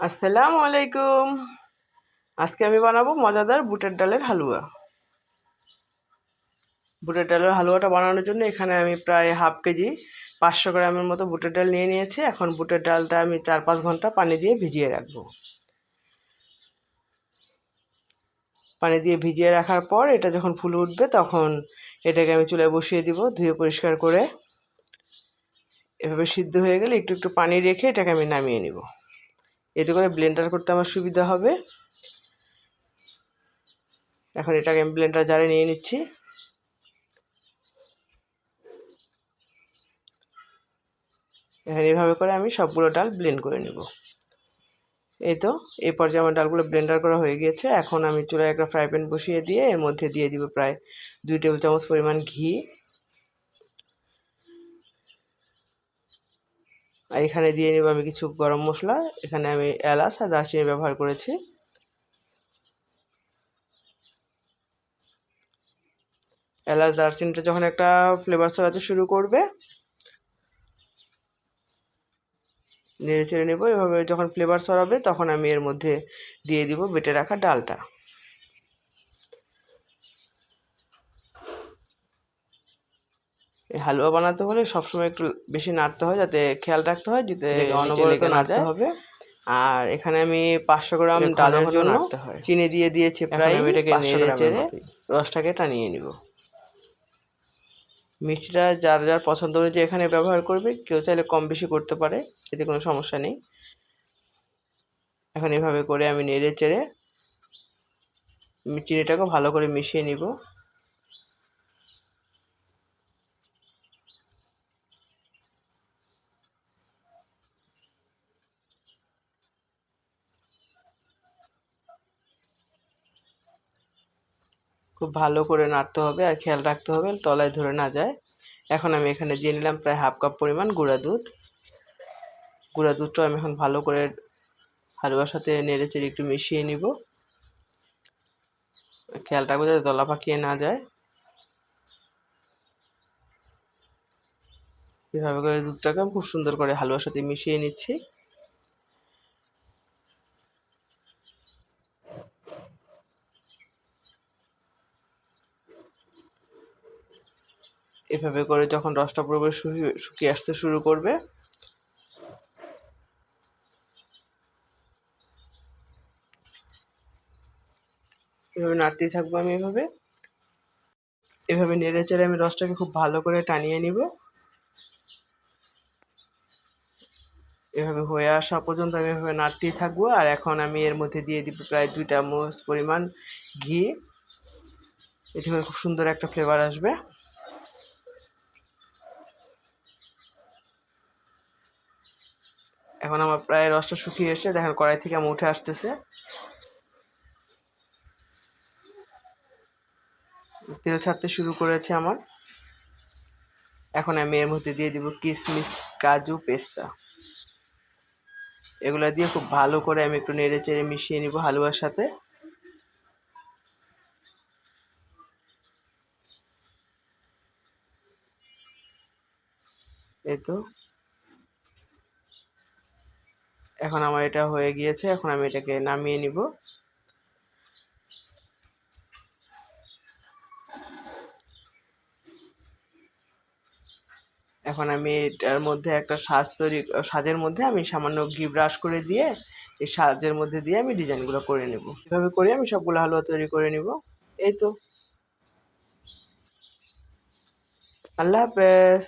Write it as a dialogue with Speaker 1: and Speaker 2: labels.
Speaker 1: আসসালামু আলাইকুম। আজকে আমি বানাবো মজাদার বুটের ডালের হালুয়া। বুটের ডালের হালুয়াটা বানানোর জন্য এখানে আমি প্রায় হাফ কেজি, পাঁচশো গ্রামের মতো বুটের ডাল নিয়ে নিয়েছি। এখন বুটের ডালটা আমি চার পাঁচ ঘণ্টা পানি দিয়ে ভিজিয়ে রাখব। পানি দিয়ে ভিজিয়ে রাখার পর এটা যখন ফুলে উঠবে তখন এটাকে আমি চুলায় বসিয়ে দিব ধুয়ে পরিষ্কার করে। এভাবে সিদ্ধ হয়ে গেলে একটু একটু পানি রেখে এটাকে আমি নামিয়ে নিব। এতে করে ব্লেন্ডার করতে আমার সুবিধা হবে। এখন এটাকে আমি ব্লেন্ডার জারে নিয়ে নিচ্ছি। এখন এইভাবে করে আমি সবগুলো ডাল ব্লেন্ড করে নেব। এই তো, এই পর্যায়ে আমার ডালগুলো ব্লেন্ডার করা হয়ে গিয়েছে। এখন আমি চুলায় একটা ফ্রাই প্যান বসিয়ে দিয়ে এর মধ্যে দিয়ে দিব প্রায় দুই টেবিল চামচ পরিমাণ ঘি। আর এখানে দিয়ে নেব আমি কিছু গরম মশলা। এখানে আমি এলাচ আর দারচিনি ব্যবহার করেছি। এলাচ, দারচিনিটা যখন একটা ফ্লেভার ছড়াতে শুরু করবে, নেড়ে চেড়ে নেব। এভাবে যখন ফ্লেভার ছড়াবে, তখন আমি এর মধ্যে দিয়ে দিব বেটে রাখা ডালটা। হালুয়া বানাতে হলে সবসময় একটু বেশি নাড়তে হয় যাতে খেয়াল রাখতে হয় যাতে অনবরত না যায়। হবে। আর এখানে আমি পাঁচশো গ্রাম ডালের জন্য চিনি দিয়ে দিয়েছি প্রায় এটাকে নেড়ে চেড়ে রসটাকে টানিয়ে নিব। মিষ্টিটা যার যার পছন্দ অনুযায়ী এখানে ব্যবহার করবে কেউ চাইলে কম বেশি করতে পারে এতে কোনো সমস্যা নেই। এখন এভাবে করে আমি নেড়ে চেড়ে চিনিটাকে ভালো করে মিশিয়ে নিব। খুব ভালো করে নাড়তে হবে আর খেয়াল রাখতে হবে তলায় ধরে না যায়। এখন আমি এখানে দিয়ে নিলাম প্রায় হাফ কাপ পরিমাণ গুঁড়া দুধ। গুঁড়া দুধটা আমি এখন ভালো করে হালুয়ার সাথে নেড়ে চেড়ে একটু মিশিয়ে নিব। খেয়াল রাখব যাতে দলা পাকিয়ে না যায়। এভাবে করে দুধটাকে খুব সুন্দর করে হালুয়ার সাথে মিশিয়ে নিচ্ছি। এভাবে করে যখন রসটা পুরোপুরি শুকিয়ে আসতে শুরু করবে, এভাবে নাড়তেই থাকব আমি এভাবে। এভাবে নেড়ে চেড়ে আমি রসটাকে খুব ভালো করে টানিয়ে নিব। এভাবে হয়ে আসা পর্যন্ত আমি এভাবে নাড়তেই থাকব, আর এখন আমি এর মধ্যে দিয়ে দিব প্রায় দুই চামচ পরিমাণ ঘি। এতে খুব সুন্দর একটা ফ্লেভার আসবে। এখন আমার প্রায় রসটা শুকিয়ে এসছে দেখেন কড়াই থেকে আমি উঠে আসতেছে। তেল ছাড়তে শুরু করেছে আমার। এখন আমি এর মধ্যে দিয়ে দিব কিশমিশ কাজু, পেস্তা। এগুলো দিয়ে খুব ভালো করে আমি একটু নেড়ে চেড়ে মিশিয়ে নিব হালুয়ার সাথে। এই তো। এখন আমার এটা হয়ে গিয়েছে, এখন আমি এটাকে নামিয়ে নিব। এখন আমি এটার মধ্যে একটা সাজ তৈরি, সাজের মধ্যে আমি সামান্য ঘি ব্রাশ করে দিয়ে, এই সাজের মধ্যে দিয়ে আমি ডিজাইনগুলো করে নেব। এভাবে করে আমি সবগুলো হালুয়া তৈরি করে নিব। এই তো। আল্লাহ হাফেজ।